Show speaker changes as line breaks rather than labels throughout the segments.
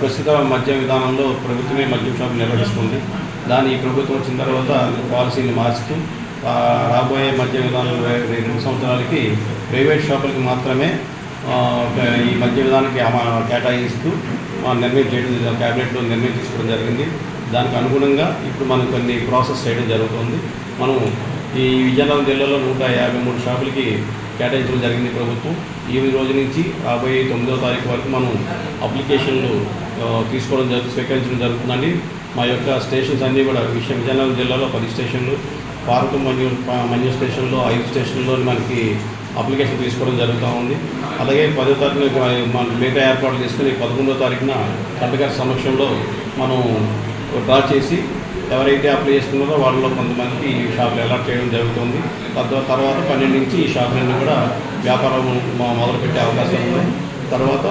ప్రస్తుత మద్యం విధానంలో ప్రభుత్వమే మద్యం షాపు నిర్వహిస్తుంది. దాన్ని ఈ ప్రభుత్వం వచ్చిన తర్వాత పాలసీని మార్చుతూ రాబోయే మద్య విధానం రెండు సంవత్సరాలకి ప్రైవేట్ షాపులకి మాత్రమే ఈ మద్య విధానానికి కేటాయిస్తూ నిర్ణయం చేయడం క్యాబినెట్లో నిర్ణయం తీసుకోవడం జరిగింది. దానికి అనుగుణంగా ఇప్పుడు మనం కొన్ని ప్రాసెస్ చేయడం జరుగుతుంది. మనం ఈ విజయనగరం జిల్లాలో నూట యాభై మూడు షాపులకి కేటాయించడం జరిగింది ప్రభుత్వం. ఈ రోజు నుంచి రాబోయే తొమ్మిదో తారీఖు వరకు మనం అప్లికేషన్లు తీసుకోవడం జరుగు స్వీకరించడం జరుగుతుందండి. మా యొక్క స్టేషన్స్ అన్నీ కూడా విషయం విజయనగరం జిల్లాలో పది స్టేషన్లు పార్క్ మన్యూ మన్యూ స్టేషన్లో ఐదు స్టేషన్లో మనకి అప్లికేషన్ తీసుకోవడం జరుగుతూ ఉంది. అలాగే పదో తారీఖున మన మిగతా ఏర్పాట్లు చేసుకుని పదకొండో తారీఖున కలెక్టర్ సమక్షంలో మనం డ్రా చేసి ఎవరైతే అప్లై చేసుకున్నారో వాళ్ళలో కొంతమందికి ఈ షాపులు అలర్ట్ చేయడం జరుగుతుంది. తద్వారా తర్వాత పన్నెండు నుంచి ఈ షాపులన్నీ కూడా వ్యాపారం మొదలుపెట్టే అవకాశం ఉంది. తర్వాత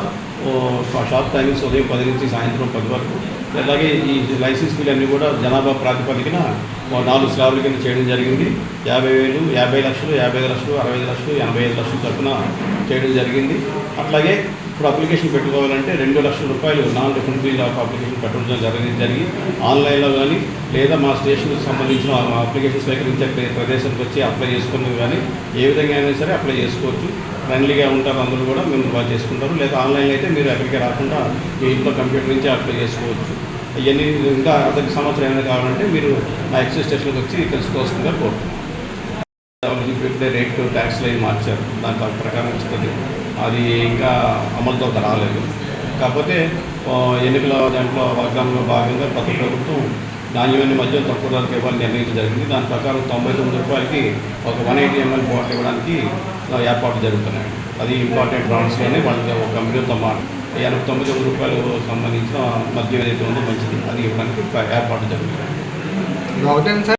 షాప్ టైమింగ్స్ ఉదయం పది నుంచి సాయంత్రం పది వరకు. అలాగే ఈ లైసెన్స్ ఫీలు అన్నీ కూడా జనాభా ప్రాతిపదికన నాలుగు స్లాబ్ల కింద చేయడం జరిగింది. యాభై వేలు యాభై లక్షలు యాభై ఐదు లక్షలు అరవై ఐదు లక్షలు ఎనభై ఐదు లక్షలు చొప్పున చేయడం జరిగింది. అట్లాగే ఇప్పుడు అప్లికేషన్ పెట్టుకోవాలంటే రెండు లక్షల రూపాయలు నాన్ రిఫండబుల్ ఆఫ్ అప్లికేషన్ పెట్టడం జరిగి జరిగి ఆన్లైన్లో కానీ లేదా మా స్టేషన్కి సంబంధించిన అప్లికేషన్ స్వీకరించే ప్రదేశానికి వచ్చి అప్లై చేసుకున్నవి కానీ ఏ విధంగా అయినా సరే అప్లై చేసుకోవచ్చు. ఫ్రెండ్లీగా ఉంటారు అందరూ కూడా మేము బాగా చేసుకుంటారు. లేదా ఆన్లైన్ అయితే మీరు ఎక్కడికి రాకుండా మీ ఇంట్లో కంప్యూటర్ నుంచి అప్లై చేసుకోవచ్చు. ఇవన్నీ ఇంకా అతనికి సంవత్సరం ఏమైనా కావాలంటే మీరు మా ఎక్సైజ్ స్టేషన్కి వచ్చి తెలుసుకోవాల్సిందిగా కోరుతున్నాను ఇప్పుడే రేట్ ట్యాక్స్ లైన్ మార్చారు దాని దాని ప్రకారం ఇస్తుంది. అది ఇంకా అమలుతో రాలేదు. కాకపోతే ఎన్నికల దాంట్లో వాగ్దానంలో భాగంగా కొత్త ప్రభుత్వం నాణ్యమైన మధ్య తక్కువ ధరకు ఇవ్వాలని నిర్ణయించడం జరిగింది. దాని ప్రకారం తొంభై తొమ్మిది రూపాయలకి ఒక వన్ ఎయిటీ ఎంఎల్ బాటిల్ ఇవ్వడానికి ఏర్పాట్లు జరుగుతున్నాయి. అది ఇంపార్టెంట్ బ్రాండ్స్లోనే వాళ్ళకి ఒక కంపెనీతో మాట ఎనభై తొమ్మిది రూపాయలు సంబంధించిన మద్యం ఏదైతే ఉందో మంచిది అది ఇవ్వడానికి ఏర్పాటు జరుగుతుంది.